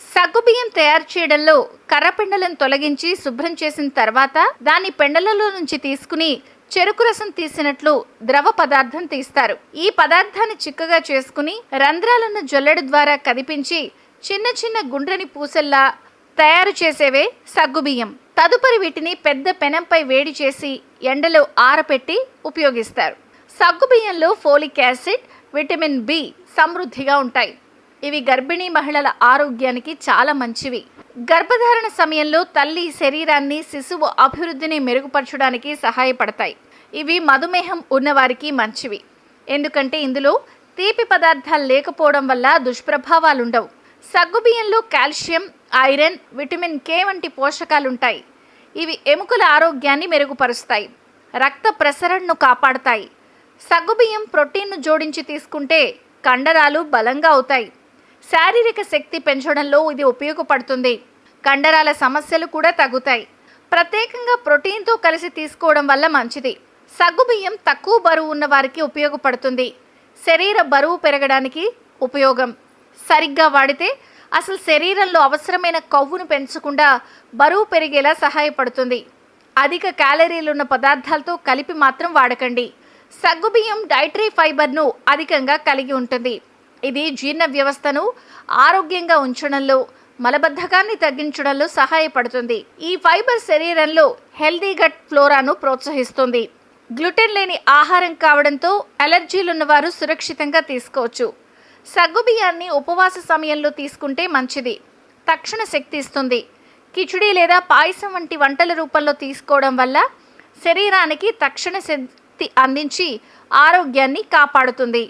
సగ్గుబియ్యం తయారు చేయడంలో కర్ర పెండలను తొలగించి శుభ్రం చేసిన తర్వాత దాన్ని పెండలలో నుంచి తీసుకుని చెరుకు రసం తీసినట్లు ద్రవ పదార్థం తీస్తారు. ఈ పదార్థాన్ని చిక్కగా చేసుకుని రంధ్రాలను జల్లెడ ద్వారా కదిపించి చిన్న చిన్న గుండ్రని పూసల్లా తయారు చేసేవే సగ్గుబియ్యం. తదుపరి వీటిని పెద్ద పెనంపై వేడి చేసి ఎండలో ఆరపెట్టి ఉపయోగిస్తారు. సగ్గుబియ్యంలో ఫోలిక్ యాసిడ్ విటమిన్ బి సమృద్ధిగా ఉంటాయి. ఇవి గర్భిణీ మహిళల ఆరోగ్యానికి చాలా మంచివి. గర్భధారణ సమయంలో తల్లి శరీరాన్ని శిశువు అభివృద్ధిని మెరుగుపరచడానికి సహాయపడతాయి. ఇవి మధుమేహం ఉన్నవారికి మంచివి. ఎందుకంటే ఇందులో తీపి పదార్థాలు లేకపోవడం వల్ల దుష్ప్రభావాలుండవు. సగ్గుబియ్యంలో కాల్షియం ఐరన్ విటమిన్ కే వంటి పోషకాలుంటాయి. ఇవి ఎముకల ఆరోగ్యాన్ని మెరుగుపరుస్తాయి. రక్త ప్రసరణను కాపాడతాయి. సగ్గుబియ్యం ప్రోటీన్ను జోడించి తీసుకుంటే కండరాలు బలంగా అవుతాయి. శారీరక శక్తి పెంచడంలో ఇది ఉపయోగపడుతుంది. కండరాల సమస్యలు కూడా తగ్గుతాయి. ప్రత్యేకంగా ప్రోటీన్తో కలిసి తీసుకోవడం వల్ల మంచిది. సగ్గుబియ్యం తక్కువ బరువు ఉన్న వారికి ఉపయోగపడుతుంది. శరీర బరువు పెరగడానికి ఉపయోగం. సరిగ్గా వాడితే అసలు శరీరంలో అవసరమైన కొవ్వును పెంచకుండా బరువు పెరిగేలా సహాయపడుతుంది. అధిక క్యాలరీలున్న పదార్థాలతో కలిపి మాత్రం వాడకండి. సగ్గుబియ్యం డైటరీ ఫైబర్ను అధికంగా కలిగి ఉంటుంది. ఇది జీర్ణ వ్యవస్థను ఆరోగ్యంగా ఉంచడంలో మలబద్ధకాన్ని తగ్గించడంలో సహాయపడుతుంది. ఈ ఫైబర్ శరీరంలో హెల్దీ గట్ ఫ్లోరాను ప్రోత్సహిస్తుంది. గ్లూటెన్ లేని ఆహారం కావడంతో అలర్జీలున్న వారు సురక్షితంగా తీసుకోవచ్చు. సగ్గుబియ్యాన్ని ఉపవాస సమయంలో తీసుకుంటే మంచిది. తక్షణ శక్తి ఇస్తుంది. కిచిడి లేదా పాయసం వంటి వంటల రూపంలో తీసుకోవడం వల్ల శరీరానికి తక్షణ శక్తి అందించి ఆరోగ్యాన్ని కాపాడుతుంది.